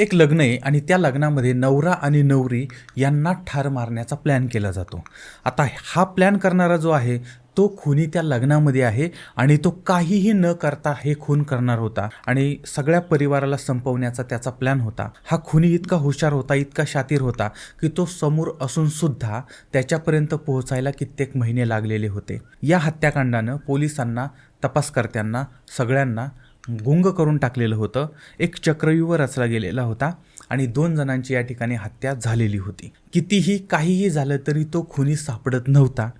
एक लग्न आहे आणि त्या लग्नामध्ये नवरा आणि नवरी यांना ठार मारण्याचा प्लॅन केला जातो. आता हा प्लॅन करणारा जो आहे तो खुनी त्या लग्नामध्ये आहे आणि तो काहीही न करता हे खून करणार होता आणि सगळ्या परिवाराला संपवण्याचा त्याचा प्लॅन होता. हा खुनी इतका हुशार होता इतका शातीर होता की तो समोर असून सुद्धा त्याच्यापर्यंत पोहोचायला कित्येक महिने लागलेले होते. या हत्याकांडानं पोलिसांना तपासकर्त्यांना सगळ्यांना गुंग करून टाकलेलं होतं. एक चक्रव्यूह रचला गेलेला होता आणि दोन जणांची या ठिकाणी हत्या झालेली होती. कितीही काहीही झालं तरी तो खुनी सापडत नव्हता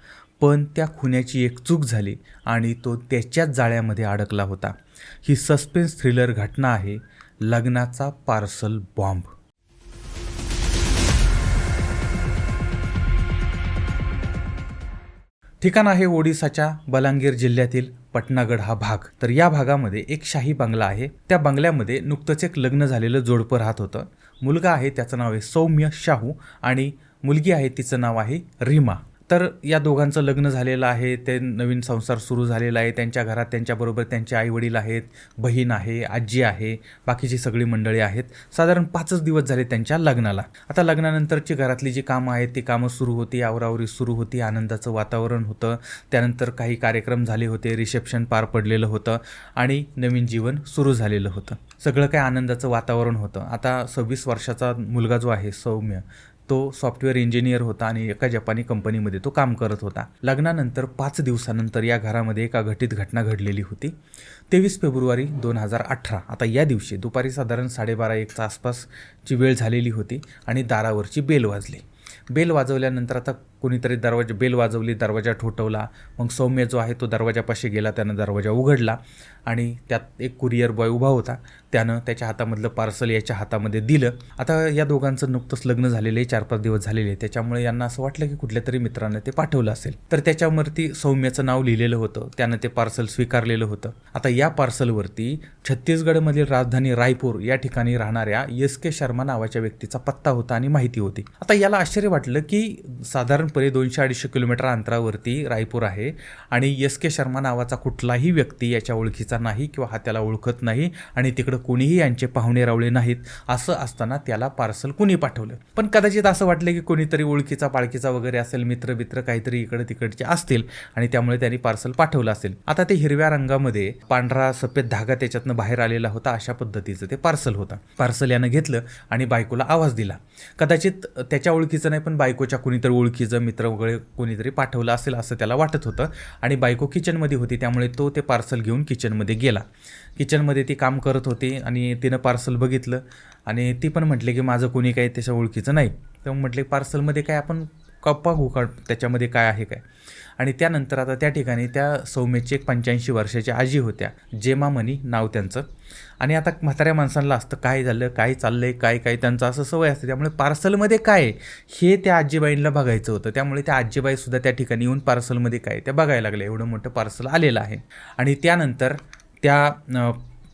पण त्या खुन्याची एक चूक झाली आणि तो त्याच्याच जाळ्यामध्ये अडकला होता. ही सस्पेन्स थ्रिलर घटना आहे लग्नाचा पार्सल बॉम्ब. ठिकाण आहे ओडिसाच्या बलांगीर जिल्ह्यातील. पटनागड हा भाग. तर या भागामध्ये एक शाही बंगला आहे. त्या बंगल्यामध्ये नुकतंच एक लग्न झालेलं जोडपं राहत होतं. मुलगा आहे त्याचं नाव आहे सौम्य शाहू आणि मुलगी आहे तिचं नाव आहे रीमा. तर या दोघांचं लग्न झालेलं आहे ते नवीन संसार सुरू झालेला आहे त्यांच्या घरात त्यांच्याबरोबर त्यांचे आईवडील आहेत बहीण आहे आजी आहे बाकीची सगळी मंडळी आहेत. साधारण पाचच दिवस झाले त्यांच्या लग्नाला. आता लग्नानंतरची घरातली जी कामं आहेत ती कामं सुरू होती आवरावरी सुरू होती आनंदाचं वातावरण होतं. त्यानंतर काही कार्यक्रम झाले होते रिसेप्शन पार पडलेलं होतं आणि नवीन जीवन सुरू झालेलं होतं. सगळं काही आनंदाचं वातावरण होतं. आता सव्वीस वर्षाचा मुलगा जो आहे सौम्य तो सॉफ्टवेअर इंजिनियर होता आणि एका जपानी कंपनीमध्ये तो काम करत होता. लग्नानंतर पाच दिवसानंतर या घरामध्ये एका घटित घटना घडलेली होती. तेवीस फेब्रुवारी दोन हजार अठरा आता या दिवशी दुपारी साधारण साडेबारा एकच्या आसपासची वेळ झालेली होती आणि दारावरची बेल वाजली. बेल वाजवल्यानंतर आता कोणीतरी दरवाजा बेल वाजवली दरवाजा ठोठवला. मग सौम्य जो आहे तो दरवाजापाशी गेला त्यानं दरवाजा उघडला आणि त्यात एक कुरिअर बॉय उभा होता. त्यानं त्याच्या हातामधलं पार्सल याच्या हातामध्ये दिलं. आता या दोघांचं नुकतंच लग्न झालेलं आहे चार पाच दिवस झालेले. आहे त्याच्यामुळे यांना असं वाटलं की कुठल्या तरी मित्रानं ते पाठवलं असेल. तर त्याच्यावरती सौम्याचं नाव लिहिलेलं होतं. त्यानं ते पार्सल स्वीकारलेलं होतं. आता या पार्सलवरती छत्तीसगडमधील राजधानी रायपूर या ठिकाणी राहणाऱ्या एस के शर्मा नावाच्या व्यक्तीचा पत्ता होता आणि माहिती होती. आता याला आश्चर्य वाटलं की साधारण साधारणपणे दोनशे अडीचशे किलोमीटर अंतरावरती रायपूर आहे. आणि एस के शर्मा नावाचा कुठलाही व्यक्ती याच्या ओळखीचा नाही किंवा हा त्याला ओळखत नाही आणि तिकडं कोणीही यांचे पाहुणे रावळे नाहीत असं असताना त्याला पार्सल कुणी पाठवलं? पण कदाचित असं वाटलं की कोणीतरी ओळखीचा पाळखीचा वगैरे असेल मित्र मित्र काहीतरी इकडे तिकडचे असतील आणि त्यामुळे त्यांनी पार्सल पाठवलं असेल. आता ते हिरव्या रंगामध्ये पांढरा सफेद धागा त्याच्यातनं बाहेर आलेला होता अशा पद्धतीचं ते पार्सल होतं. पार्सल यानं घेतलं आणि बायकोला आवाज दिला. कदाचित त्याच्या ओळखीचं नाही पण बायकोच्या कुणीतरी ओळखीचं मित्र वगैरे कोणीतरी पाठवलं असेल असं त्याला वाटत होतं. आणि बायको किचनमध्ये होती त्यामुळे तो ते पार्सल घेऊन किचनमध्ये गेला. किचनमध्ये ती काम करत होती आणि तिनं पार्सल बघितलं. आणि ती पण म्हटले की माझं कोणी काही त्याच्या ओळखीचं नाही. तर म्हटले पार्सलमध्ये काय आपण कप्पा गुकाड त्याच्यामध्ये काय आहे काय? आणि त्यानंतर आता त्या ठिकाणी त्या सौम्याची एक पंच्याऐंशी वर्षाच्या आजी होत्या जेमामणी नाव त्यांचं. आणि आता म्हाताऱ्या माणसांना असतं काय झालं काय चाललं आहे काय काय त्यांचं असं सवय असते. त्यामुळे पार्सलमध्ये काय हे त्या आजीबाईंना बघायचं होतं. त्यामुळे त्या आजीबाईसुद्धा त्या ठिकाणी येऊन पार्सलमध्ये काय त्या बघायला लागल्या. एवढं मोठं पार्सल आलेलं आहे. आणि त्यानंतर त्या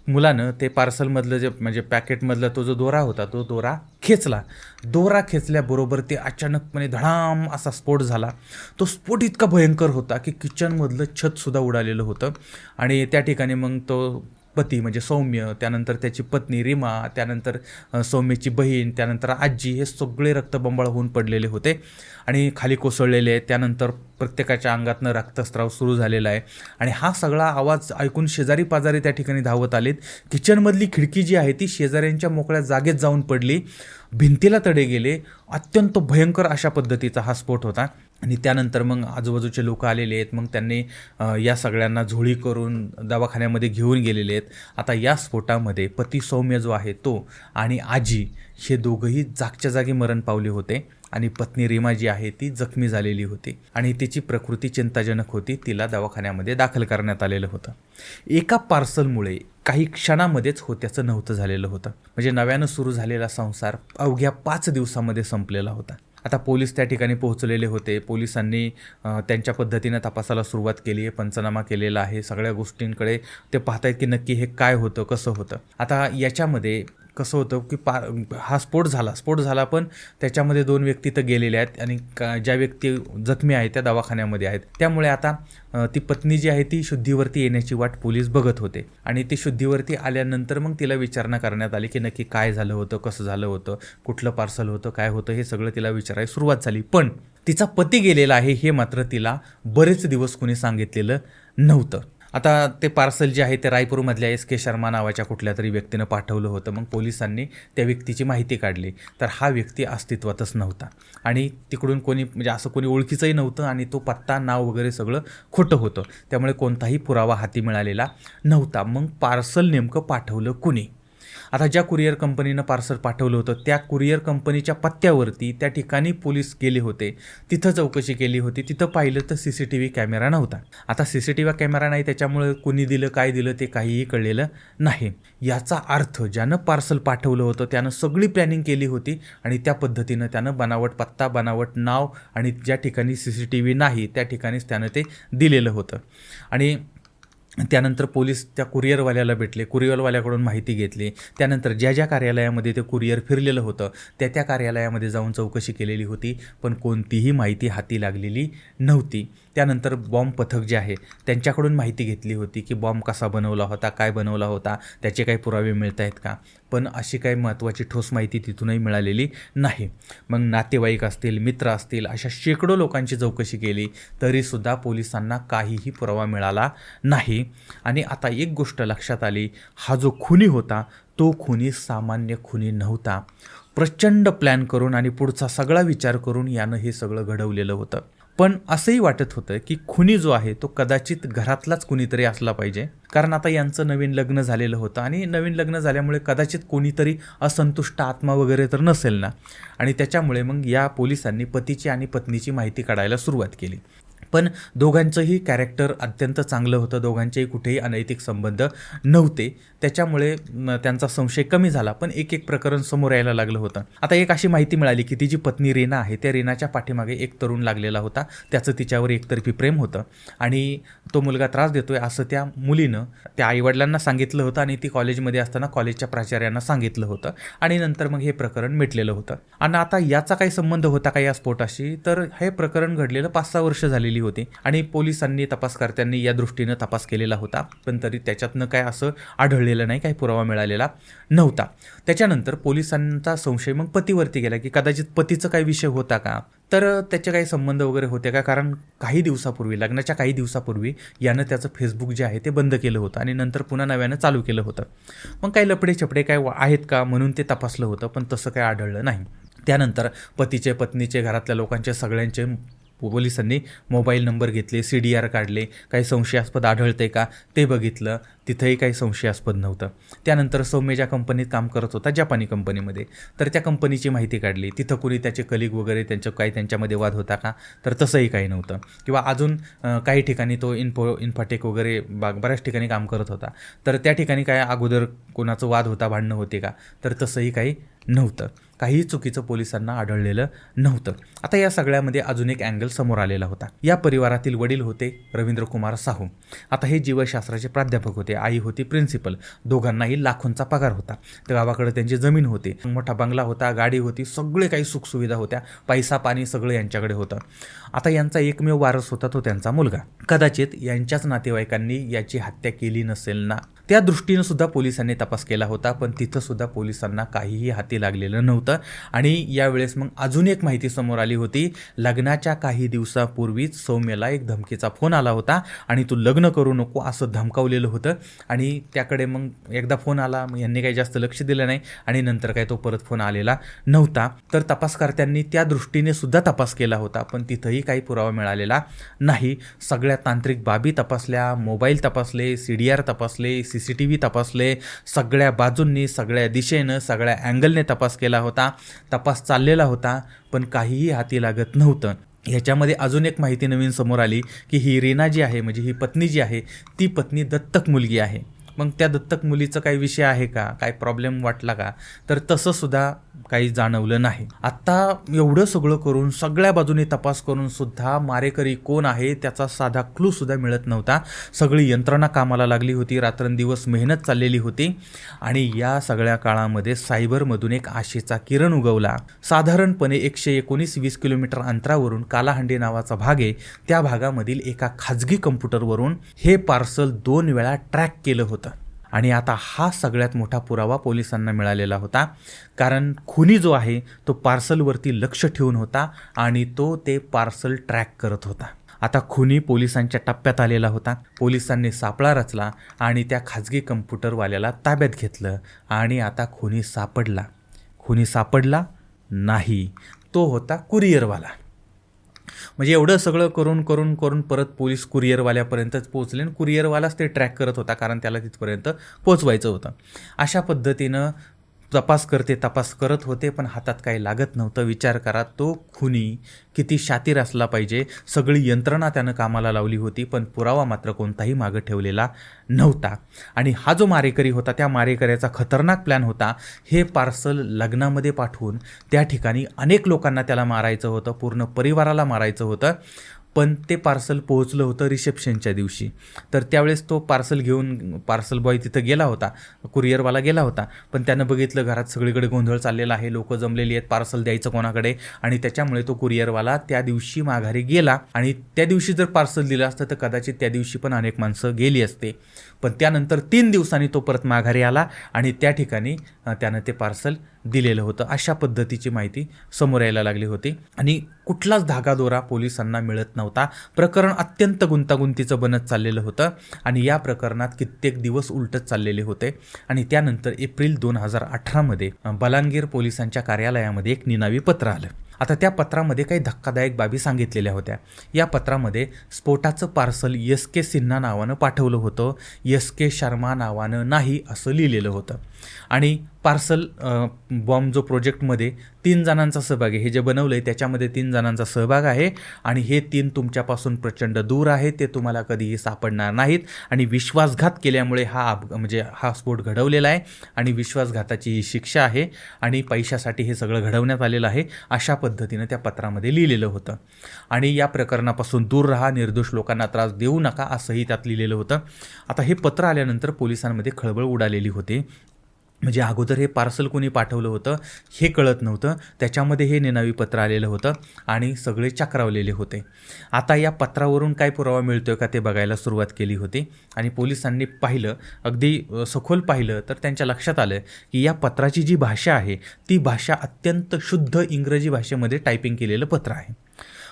मुलानं ते पार्सलमधलं जे म्हणजे पॅकेटमधला तो जो दोरा होता तो दोरा खेचला. दोरा खेचल्याबरोबर ते अचानकपणे धडाम असा स्फोट झाला. तो स्फोट इतका भयंकर होता की किचनमधलं छतसुद्धा उडालेलं होतं. आणि त्या ठिकाणी मग तो पती म्हणजे सौम्य त्यानंतर त्याची पत्नी रिमा त्यानंतर सौम्यची बहीण त्यानंतर आजी हे सगळे रक्तबंबाळ होऊन पडलेले होते आणि खाली कोसळलेले आहेत. त्यानंतर प्रत्येकाच्या अंगातनं रक्तस्राव सुरू झालेला आहे. आणि हा सगळा आवाज ऐकून शेजारी पाजारी त्या ठिकाणी धावत आलेत. किचनमधली खिडकी जी आहे ती शेजाऱ्यांच्या मोकळ्या जागेत जाऊन पडली. भिंतीला तडे गेले. अत्यंत भयंकर अशा पद्धतीचा हा स्फोट होता. आणि त्यानंतर मग आजूबाजूचे लोक आलेले आहेत. मग त्यांनी या सगळ्यांना झोळी करून दवाखान्यामध्ये घेऊन गेलेले आहेत. आता या स्फोटामध्ये पती सौम्य जो आहे तो आणि आजी हे दोघंही जागच्या जागी मरण पावले होते आणि पत्नी रीमा जी आहे ती जखमी झालेली होती आणि तिची प्रकृती चिंताजनक होती. तिला दवाखान्यामध्ये दाखल करण्यात आलेलं होतं. एका पार्सलमुळे काही क्षणामध्येच होत्याचं नव्हतं झालेलं होतं. म्हणजे नव्यानं सुरू झालेला संसार अवघ्या पाच दिवसामध्ये संपलेला होता. आता पोलीस त्या ठिकाणी पोहोचलेले होते. पोलिसांनी त्यांच्या पद्धतीनं तपासाला सुरुवात केली आहे पंचनामा केलेला आहे. सगळ्या गोष्टींकडे ते पाहतायत की नक्की हे काय होतं कसं होतं. आता याच्यामध्ये कसं होतं की पा हा स्फोट झाला. स्फोट झाला पण त्याच्यामध्ये दोन व्यक्ती तर गेलेले आहेत आणि का ज्या व्यक्ती जखमी आहेत त्या दवाखान्यामध्ये आहेत. त्यामुळे आता ती पत्नी जी आहे ती शुद्धीवरती येण्याची वाट पोलीस बघत होते. आणि ती शुद्धीवरती आल्यानंतर मग तिला विचारणा करण्यात आली की नक्की काय झालं होतं कसं झालं होतं कुठलं पार्सल होतं काय होतं हे सगळं तिला विचारायला सुरुवात झाली. पण तिचा पती गेलेला आहे हे मात्र तिला बरेच दिवस कोणी सांगितलेलं नव्हतं. आता ते पार्सल जे आहे ते रायपूरमधल्या एस के शर्मा नावाच्या कुठल्या तरी व्यक्तीनं पाठवलं होतं. मग पोलिसांनी त्या व्यक्तीची माहिती काढली. तर हा व्यक्ती अस्तित्वातच नव्हता. आणि तिकडून कोणी म्हणजे असं कोणी ओळखीचंही नव्हतं आणि तो पत्ता नाव वगैरे सगळं खोटं होतं. त्यामुळे कोणताही पुरावा हाती मिळालेला नव्हता. मग पार्सल नेमकं पाठवलं कुणी? आता ज्या कुरिअर कंपनीनं पार्सल पाठवलं होतं त्या कुरिअर कंपनीच्या पत्त्यावरती त्या ठिकाणी पोलीस गेले होते. तिथं चौकशी केली होती. तिथं पाहिलं तर C C T V camera नव्हता. आता C C T V camera नाही त्याच्यामुळे कुणी दिलं काय दिलं ते काहीही कळलेलं नाही. याचा अर्थ ज्यानं पार्सल पाठवलं होतं त्यानं सगळी प्लॅनिंग केली होती आणि त्या पद्धतीनं त्यानं बनावट पत्ता बनावट नाव आणि ज्या ठिकाणी सी सी टी व्ही नाही त्या ठिकाणीच त्यानं ते दिलेलं होतं. आणि त्यानंतर पोलीस त्या कुरिअरवाल्याला भेटले. कुरिअरवाल्याकडून माहिती घेतली. त्यानंतर ज्या ज्या कार्यालयामध्ये ते कुरिअर फिरलेलं होतं त्या त्या कार्यालयामध्ये जाऊन चौकशी केलेली होती पण कोणतीही माहिती हाती लागलेली नव्हती. त्यानंतर बॉम्ब पथक जे आहे त्यांच्याकडून माहिती घेतली होती की बॉम्ब कसा बनवला होता काय बनवला होता त्याचे काही पुरावे मिळत आहेत का? पण अशी काही महत्त्वाची ठोस माहिती तिथूनही मिळालेली नाही. मग नातेवाईक असतील मित्र असतील अशा शेकडो लोकांची चौकशी केली तरीसुद्धा पोलिसांना काहीही पुरावा मिळाला नाही. आणि आता एक गोष्ट लक्षात आली हा जो खुनी होता तो खुनी सामान्य खुनी नव्हता. प्रचंड प्लॅन करून आणि पुढचा सगळा विचार करून यानं हे सगळं घडवलेलं होतं. पण असंही वाटत होतं की खुनी जो आहे तो कदाचित घरातलाच कुणीतरी असला पाहिजे. कारण आता यांचं नवीन लग्न झालेलं होतं आणि नवीन लग्न झाल्यामुळे कदाचित कोणीतरी असंतुष्ट आत्मा वगैरे तर नसेल ना. आणि त्याच्यामुळे मग या पोलिसांनी पतीची आणि पत्नीची माहिती काढायला सुरुवात केली. पण दोघांचंही कॅरेक्टर अत्यंत चांगलं होतं. दोघांचेही कुठेही अनैतिक संबंध नव्हते. त्याच्यामुळे त्यांचा संशय कमी झाला. पण एक एक प्रकरण समोर यायला लागलं होतं. आता एक अशी माहिती मिळाली की ती जी पत्नी रीना आहे त्या रीनाच्या पाठीमागे एक तरुण लागलेला होता. त्याचं तिच्यावर एकतर्फी प्रेम होतं. आणि तो मुलगा त्रास देतोय असं त्या मुलीनं त्या आईवडिलांना सांगितलं होतं आणि ती कॉलेजमध्ये असताना कॉलेजच्या प्राचार्यांना सांगितलं होतं. आणि नंतर मग हे प्रकरण मिटलेलं होतं. आणि आता याचा काही संबंध होता का या स्फोटाशी? तर हे प्रकरण घडलेलं पाच सहा वर्ष झालेली होती. आणि पोलिसांनी तपासकर्त्यांनी या दृष्टीनं तपास केलेला होता. पण तरी त्याच्यातनं काय असं आढळलेलं नाही काही पुरावा मिळालेला नव्हता. त्याच्यानंतर पोलिसांचा संशय मग पतीवरती गेला की कदाचित पतीचा काही विषय होता का? तर त्याचे काही संबंध वगैरे होते का? कारण काही दिवसापूर्वी लग्नाच्या काही दिवसापूर्वी यानं त्याचं फेसबुक जे आहे ते बंद केलं होतं आणि नंतर पुन्हा नव्यानं चालू केलं होतं. मग काही लपडे छपडे काय आहेत का? म्हणून ते तपासलं होतं पण तसं काही आढळलं नाही. त्यानंतर पतीचे पत्नीचे घरातल्या लोकांचे सगळ्यांचे पोलिसांनी मोबाईल नंबर घेतले सी डी आर काढले काही संशयास्पद आढळते का ते बघितलं. तिथंही काही संशयास्पद नव्हतं. त्यानंतर सौम्य ज्या कंपनीत काम करत होता जपानी कंपनीमध्ये तर त्या कंपनीची माहिती काढली. तिथं कुणी त्याचे कलिग वगैरे त्यांचं काही त्यांच्यामध्ये वाद होता का? तर तसंही काही नव्हतं. किंवा अजून काही ठिकाणी तो इन्फो इन्फाटेक वगैरे बा बऱ्याच ठिकाणी काम करत होता. तर त्या ठिकाणी काय अगोदर कोणाचं वाद होता भांडणं होते का? तर तसंही काही नव्हतं. काहीही चुकीचं पोलिसांना आढळलेलं नव्हतं. आता या सगळ्यामध्ये अजून एक अँगल समोर आलेला होता. या परिवारातील वडील होते रवींद्र कुमार साहू. आता हे जीवशास्त्राचे प्राध्यापक होते आई होती प्रिन्सिपल. दोघांनाही लाखोंचा पगार होता. त्या गावाकडे त्यांची जमीन होती. मोठा बंगला होता गाडी होती सगळे काही सुखसुविधा होत्या. पैसा पाणी सगळं यांच्याकडे होतं. आता यांचा एकमेव वारस होता तो त्यांचा मुलगा. कदाचित यांच्याच नातेवाईकांनी याची हत्या केली नसेल ना? त्या दृष्टीनं सुद्धा पोलिसांनी तपास केला होता पण तिथंसुद्धा पोलिसांना काहीही हाती लागलेलं नव्हतं. आणि यावेळेस मग अजून एक माहिती समोर आली होती. लग्नाच्या काही दिवसापूर्वीच सौम्यला एक धमकीचा फोन आला होता आणि तू लग्न करू नको असं धमकावलेलं होतं. आणि त्याकडे मग एकदा फोन आला मग यांनी काही जास्त लक्ष दिलं नाही आणि नंतर काय तो परत फोन आलेला नव्हता. तर तपासकर्त्यांनी त्या दृष्टीने सुद्धा तपास केला होता पण तिथंही काही पुरावा मिळालेला नाही. सगळ्या तांत्रिक बाबी तपासल्या मोबाईल तपासले सी डी आर तपासले C C C T V तपासले. सगळ्या बाजूंनी सगळ्या दिशेनं सगळ्या अँगलने तपास केला होता. तपास चाललेला होता पण काहीही हाती लागत नव्हतं. ह्याच्यामध्ये अजून एक माहिती नवीन समोर आली की ही रीना जी आहे म्हणजे ही पत्नी जी आहे ती पत्नी दत्तक मुलगी आहे. मग त्या दत्तक मुलीचं काही विषय आहे का? काय प्रॉब्लेम वाटला का? तर तसं सुद्धा काही जाणवलं नाही. आत्ता एवढं सगळं करून सगळ्या बाजूने तपास करून सुद्धा मारेकरी कोण आहे त्याचा साधा क्लू सुद्धा मिळत नव्हता. सगळी यंत्रणा कामाला लागली होती रात्रंदिवस मेहनत चाललेली होती आणि या सगळ्या काळामध्ये सायबरमधून एक आशेचा किरण उगवला. साधारणपणे एकशे एकोणीस वीस किलोमीटर अंतरावरून कालाहंडी नावाचा भाग आहे. त्या भागामधील एका खाजगी कम्प्युटरवरून हे पार्सल दोन वेळा ट्रॅक केलं होतं. आणि आता हा सगळ्यात मोठा पुरावा पोलिसांना मिळालेला होता. कारण खुनी जो आहे तो पार्सलवरती लक्ष ठेवून होता आणि तो ते पार्सल ट्रॅक करत होता. आता खुनी पोलिसांच्या टप्प्यात आलेला होता. पोलिसांनी सापळा रचला आणि त्या खाजगी कम्प्युटरवाल्याला ताब्यात घेतलं आणि आता खुनी सापडला. खुनी सापडला नाही. तो होता कुरिअरवाला. म्हणजे एवढं सगळं करून करून करून परत पोलीस कुरिअरवाल्यापर्यंतच पोहोचले आणि कुरिअरवालाच ते ट्रॅक करत होता कारण त्याला तिथपर्यंत पोचवायचं होतं. अशा पद्धतीनं तपास करते तपास करत होते पण हातात काही लागत नव्हतं. विचार करा तो खुनी किती शातीर असला पाहिजे. सगळी यंत्रणा त्यानं कामाला लावली होती पण पुरावा मात्र कोणताही मागं ठेवलेला नव्हता. आणि हा जो मारेकरी होता त्या मारेकऱ्याचा खतरनाक प्लॅन होता. हे पार्सल लग्नामध्ये पाठवून त्या ठिकाणी अनेक लोकांना त्याला मारायचं होतं पूर्ण परिवाराला मारायचं होतं. पण ते पार्सल पोहोचलं होतं रिसेप्शनच्या दिवशी. तर त्यावेळेस तो पार्सल घेऊन पार्सल बॉय तिथं गेला होता कुरिअरवाला गेला होता. पण त्यानं बघितलं घरात सगळीकडे गोंधळ चाललेला आहे लोक जमलेली आहेत पार्सल द्यायचं कोणाकडे? आणि त्याच्यामुळे तो कुरिअरवाला त्या दिवशी माघारी गेला. आणि त्या दिवशी जर पार्सल दिलं असतं तर कदाचित त्या दिवशी पण अनेक माणसं गेली असते. पण त्यानंतर तीन दिवसांनी तो परत माघारी आला आणि त्या ठिकाणी त्यानं ते पार्सल दिलेलं होतं. अशा पद्धतीची माहिती समोर यायला लागली होती. आणि कुठलाच धागादोरा पोलिसांना मिळत नव्हता. प्रकरण अत्यंत गुंतागुंतीचं बनत चाललेलं होतं आणि या प्रकरणात कित्येक दिवस उलटत चाललेले होते. आणि त्यानंतर एप्रिल दोन हजार अठरामध्ये बलांगीर पोलिसांच्या कार्यालयामध्ये एक निनावी पत्र आलं. आता त्या पत्रामध्ये काही धक्कादायक बाबी सांगितलेल्या होत्या. या पत्रामध्ये स्फोटाचं पार्सल यस के सिन्हा नावानं पाठवलं होतं. यस के शर्मा नावानं नाही असं लिहिलेलं होतं. आणि पार्सल बॉम्ब जो प्रोजेक्टमध्ये तीन जणांचा सहभाग आहे. हे जे बनवलं आहे त्याच्यामध्ये तीन जणांचा सहभाग आहे आणि हे तीन तुमच्यापासून प्रचंड दूर आहे ते तुम्हाला कधीही सापडणार नाहीत आणि विश्वासघात केल्यामुळे हा अप म्हणजे हा स्फोट घडवलेला आहे आणि विश्वासघाताची ही शिक्षा आहे आणि पैशासाठी हे सगळं घडवण्यात आलेलं आहे अशा पद्धतीनं त्या पत्रामध्ये लिहिलेलं होतं. आणि या प्रकरणापासून दूर राहा निर्दोष लोकांना त्रास देऊ नका असंही त्यात लिहिलेलं होतं. आता हे पत्र आल्यानंतर पोलिसांमध्ये खळबळ उडालेली होती. म्हणजे अगोदर हे पार्सल कोणी पाठवलं होतं हे कळत नव्हतं. त्याच्यामध्ये हे निनावी पत्र आलेलं होतं आणि सगळे चक्रावलेले होते. आता या पत्रावरून काय पुरावा मिळतोय का ते बघायला सुरुवात केली होती आणि पोलिसांनी पाहिलं अगदी सखोल पाहिलं तर त्यांच्या लक्षात आलं की या पत्राची जी भाषा आहे ती भाषा अत्यंत शुद्ध इंग्रजी भाषेमध्ये टायपिंग केलेलं पत्र आहे.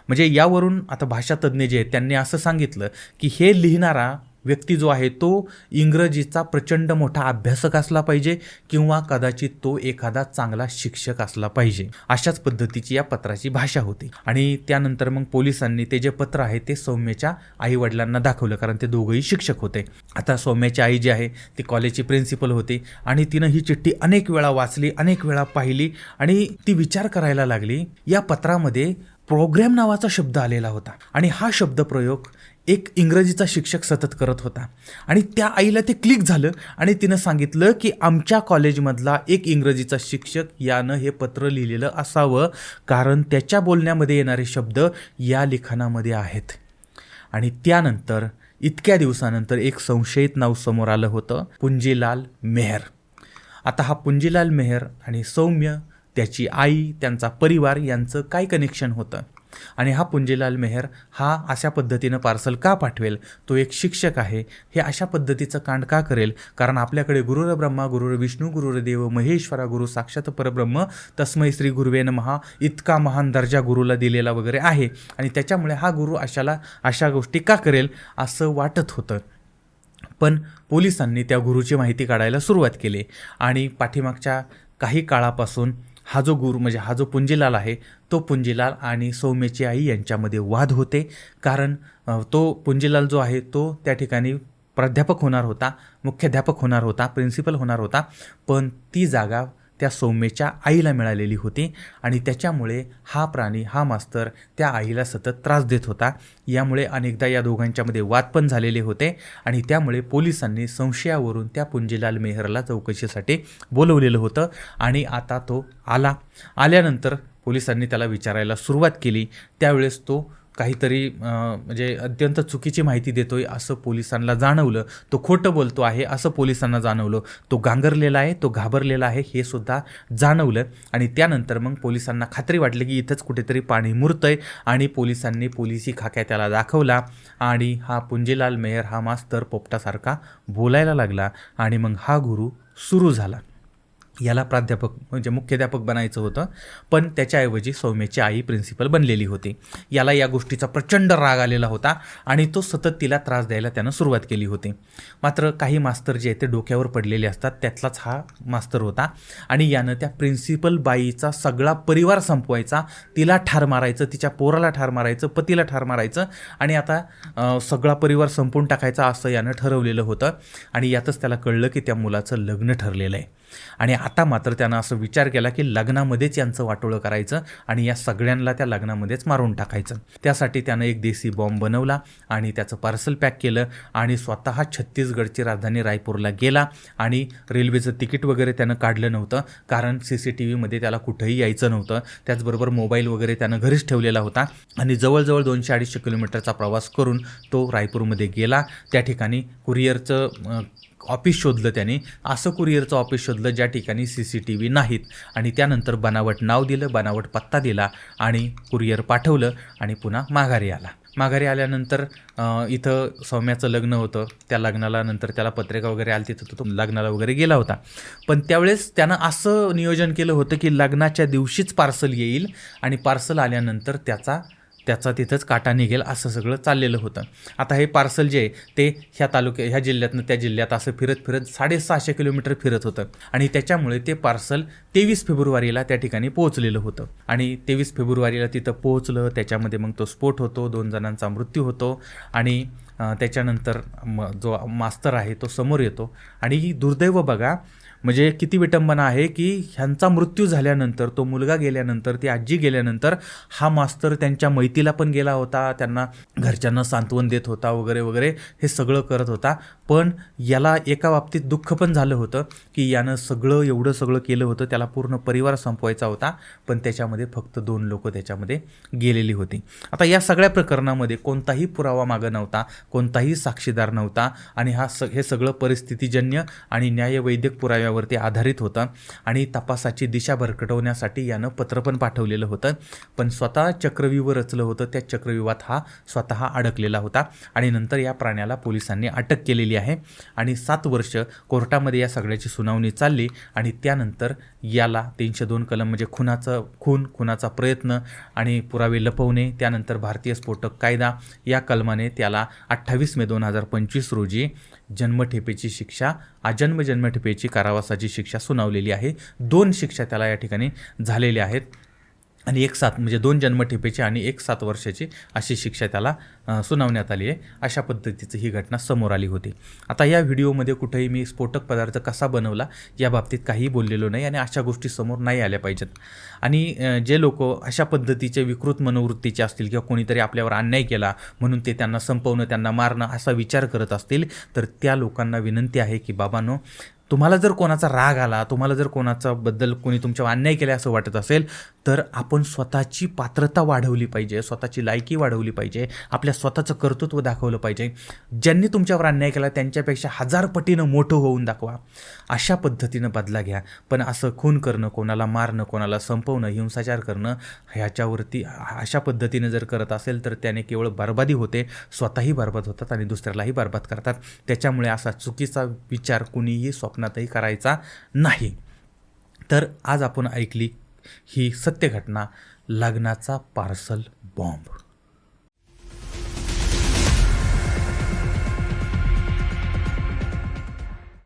म्हणजे यावरून आता भाषातज्ज्ञ जे आहेत त्यांनी असं सांगितलं की हे लिहिणारा व्यक्ती जो आहे तो इंग्रजीचा प्रचंड मोठा अभ्यासक असला पाहिजे किंवा कदाचित तो एखादा चांगला शिक्षक असला पाहिजे. अशाच पद्धतीची या पत्राची भाषा होती. आणि त्यानंतर मग पोलिसांनी ते जे पत्र आहे ते सौम्यच्या आईवडिलांना दाखवलं कारण ते दोघंही शिक्षक होते. आता सौम्याची आई जी आहे ती कॉलेजची प्रिन्सिपल होती आणि तिनं ही चिठ्ठी अनेक वेळा वाचली अनेक वेळा पाहिली आणि ती विचार करायला लागली या पत्रामध्ये प्रोग्रॅम नावाचा शब्द आलेला होता. आणि हा शब्दप्रयोग एक इंग्रजीचा शिक्षक सतत करत होता. आणि त्या आईला ते क्लिक झालं आणि तिनं सांगितलं की आमच्या कॉलेजमधला एक इंग्रजीचा शिक्षक यानं हे पत्र लिहिलेलं असावं कारण त्याच्या बोलण्यामध्ये येणारे शब्द या लिखाणामध्ये आहेत. आणि त्यानंतर इतक्या दिवसानंतर एक संशयित नाव समोर आलं होतं पुंजीलाल मेहर. आता हा पुंजीलाल मेहर आणि सौम्य त्याची आई त्यांचा परिवार यांचं काय कनेक्शन होतं? आणि हा पुंजीलाल मेहर हा अशा पद्धतीनं पार्सल का पाठवेल? तो एक शिक्षक आहे. हे अशा पद्धतीचं कांड का करेल? कारण आपल्याकडे गुरुर ब्रह्मा गुरुर विष्णू गुरुर देव महेश्वरा गुरु साक्षात परब्रह्म तस्मै श्री गुरुवेन महा इतका महान दर्जा गुरुला दिलेला वगैरे आहे. आणि त्याच्यामुळे हा गुरु अशाला अशा गोष्टी का करेल? असं वाटत होतं. पण पोलिसांनी त्या गुरुची माहिती काढायला सुरुवात केली. आणि पाठीमागच्या काही काळापासून हा जो गुरु म्हणजे हा जो पुंजीलाल आहे तो पुंजीलाल आणि सौम्यची आई यांच्यामध्ये वाद होते. कारण तो पुंजीलाल जो आहे तो त्या ठिकाणी प्राध्यापक होणार होता मुख्याध्यापक होणार होता प्रिन्सिपल होणार होता. पण ती जागा त्या सौम्यच्या आईला मिळालेली होती आणि त्याच्यामुळे हा प्राणी हा मास्तर त्या आईला सतत त्रास देत होता. यामुळे अनेकदा या दोघांच्यामध्ये वाद पण झालेले होते आणि त्यामुळे पोलिसांनी संशयावरून त्या पुंजीलाल मेहरला चौकशीसाठी बोलवलेलं होतं आणि आता तो आला. आल्यानंतर पोलिसांनी त्याला विचारायला सुरुवात केली. त्यावेळेस तो काहीतरी म्हणजे अत्यंत चुकीची माहिती देतोय असं पोलिसांना जाणवलं. तो खोटं बोलतो आहे असं पोलिसांना जाणवलं. तो गांगरलेला आहे तो घाबरलेला आहे हे सुद्धा जाणवलं आणि त्यानंतर मग पोलिसांना खात्री वाटली की इथंच कुठेतरी पाणी मुरतंय आणि पोलिसांनी पोलिसी खाक्या त्याला दाखवला आणि हा पुंजीलाल मेहर हा मास्तर पोपटासारखा बोलायला लागला आणि मग हा गुरु सुरू झाला. याला प्राध्यापक म्हणजे मुख्याध्यापक बनायचं होतं. पण त्याच्याऐवजी सौम्याची आई प्रिन्सिपल बनलेली होती. याला या गोष्टीचा प्रचंड राग आलेला होता आणि तो सतत तिला त्रास द्यायला त्यानं सुरुवात केली होती. मात्र काही मास्तर जे आहेत ते डोक्यावर पडलेले असतात. त्यातलाच हा मास्तर होता आणि यानं त्या प्रिन्सिपल बाईचा सगळा परिवार संपवायचा. तिला ठार मारायचं तिच्या पोराला ठार मारायचं पतीला ठार मारायचं आणि आता सगळा परिवार संपवून टाकायचा असं यानं ठरवलेलं होतं. आणि यातच त्याला कळलं की त्या मुलाचं लग्न ठरलेलं आहे. आणि आता मात्र त्यानं असं विचार केला की लग्नामध्येच यांचं वाटोळं करायचं आणि या सगळ्यांना त्या लग्नामध्येच मारून टाकायचं. त्यासाठी त्यानं एक देसी बॉम्ब बनवला आणि त्याचं पार्सल पॅक केलं आणि स्वतः छत्तीसगडची राजधानी रायपूरला गेला आणि रेल्वेचं तिकीट वगैरे त्यानं काढलं नव्हतं कारण सी सी टी व्हीमध्ये त्याला कुठंही यायचं नव्हतं. त्याचबरोबर मोबाईल वगैरे त्यानं घरीच ठेवलेला होता आणि जवळजवळ दोनशे अडीचशे किलोमीटरचा प्रवास करून तो रायपूरमध्ये गेला. त्या ठिकाणी कुरिअरचं ऑफिस शोधलं त्याने असं कुरिअरचं ऑफिस शोधलं ज्या ठिकाणी सी सी टी व्ही नाहीत. आणि त्यानंतर बनावट नाव दिलं बनावट पत्ता दिला आणि कुरिअर पाठवलं आणि पुन्हा माघारी आला. माघारी आल्यानंतर इथं सौम्याचं लग्न होतं. त्या लग्नाला नंतर त्याला पत्रिका वगैरे आली तिथं तो लग्नाला वगैरे गेला होता. पण त्यावेळेस त्यानं असं नियोजन केलं होतं की लग्नाच्या दिवशीच पार्सल येईल आणि पार्सल आल्यानंतर त्याचा त्याचा तिथंच काटा निघेल असं सगळं चाललेलं होतं. आता हे पार्सल जे आहे ते ह्या तालुक्या ह्या जिल्ह्यातनं त्या जिल्ह्यात असं फिरत फिरत साडेसहाशे किलोमीटर फिरत होतं. आणि त्याच्यामुळे ते पार्सल तेवीस फेब्रुवारीला त्या ठिकाणी पोहोचलेलं होतं. आणि तेवीस फेब्रुवारीला तिथं पोहोचलं त्याच्यामध्ये मग तो स्फोट होतो दोन जणांचा मृत्यू होतो. आणि त्याच्यानंतर म जो मास्तर आहे तो समोर येतो. आणि ही दुर्दैव बघा म्हणजे किती विटंबना आहे की ह्यांचा मृत्यू झाल्यानंतर तो मुलगा गेल्यानंतर ती आजी गेल्यानंतर हा मास्तर त्यांच्या मैतीला पण गेला होता त्यांना घरच्यांना सांत्वन देत होता वगैरे वगैरे हे सगळं करत होता. पण याला एका बाबतीत दुःख पण झालं होतं की यानं सगळं एवढं सगळं केलं होतं त्याला पूर्ण परिवार संपवायचा होता पण त्याच्यामध्ये फक्त दोन लोक त्याच्यामध्ये गेलेली होती. आता या सगळ्या प्रकरणामध्ये कोणताही पुरावा मागं नव्हता कोणताही साक्षीदार नव्हता आणि हा स हे सगळं परिस्थितीजन्य आणि न्यायवैद्यक पुराव्यावरती आधारित होतं आणि तपासाची दिशा भरकटवण्यासाठी यानं पत्र पण पाठवलेलं होतं. पण स्वतः चक्रव्यूह रचलं होतं. त्या चक्रव्यूहात हा स्वतः अडकलेला होता आणि नंतर या प्राण्याला पोलिसांनी अटक केलेली आहे आणि सात वर्ष कोर्टामध्ये या सगळ्याची सुनावणी चालली आणि त्यानंतर याला तीनशे दोन कलम म्हणजे खुनाचं खून खुनाचा प्रयत्न आणि पुरावे लपवणे त्यानंतर भारतीय स्फोटक कायदा या कलमाने त्याला अठ्ठावीस मे दोन हजार पंचवीस रोजी जन्मठेपेची शिक्षा आजन्म जन्मठेपेची कारावासाची शिक्षा सुनावलेली आहे. दोन शिक्षा त्याला या ठिकाणी झालेल्या आहेत. आणि एक सात म्हणजे दोन जन्मठेपेची आणि एक सात वर्षाची अशी शिक्षा त्याला सुनावण्यात आली आहे. अशा पद्धतीची ही घटना समोर आली होती. आता या व्हिडिओमध्ये कुठेही मी स्फोटक पदार्थ कसा बनवला या बाबतीत काहीही बोललेलो नाही आणि अशा गोष्टी समोर नाही आल्या पाहिजेत. आणि जे लोक अशा पद्धतीचे विकृत मनोवृत्तीचे असतील किंवा कोणीतरी आपल्यावर अन्याय केला म्हणून ते त्यांना संपवणं त्यांना मारणं असा विचार करत असतील तर त्या लोकांना विनंती आहे की बाबांनो तुम्हाला जर कोणाचा राग आला तुम्हाला जर कोणाचा बद्दल कोणी तुमच्यावर अन्याय केला असं वाटत असेल तर आपण स्वतःची पात्रता वाढवली पाहिजे स्वतःची लायकी वाढवली पाहिजे आपल्या स्वतःचं कर्तृत्व दाखवलं पाहिजे. ज्यांनी तुमच्यावर अन्याय केला त्यांच्यापेक्षा हजार पटीनं मोठं होऊन दाखवा. अशा पद्धतीनं बदला घ्या. पण असं खून करणं कोणाला मारणं कोणाला संपवणं हिंसाचार करणं ह्याच्यावरती अशा पद्धतीनं जर करत असेल तर त्याने केवळ बरबादी होते स्वतःही बरबाद होतात आणि दुसऱ्यालाही बरबाद करतात. त्याच्यामुळे असा चुकीचा विचार कुणीही स्वप्नातही करायचा नाही. तर आज आपण ऐकली ही सत्य घटना लग्नाचा पार्सल बॉम्ब.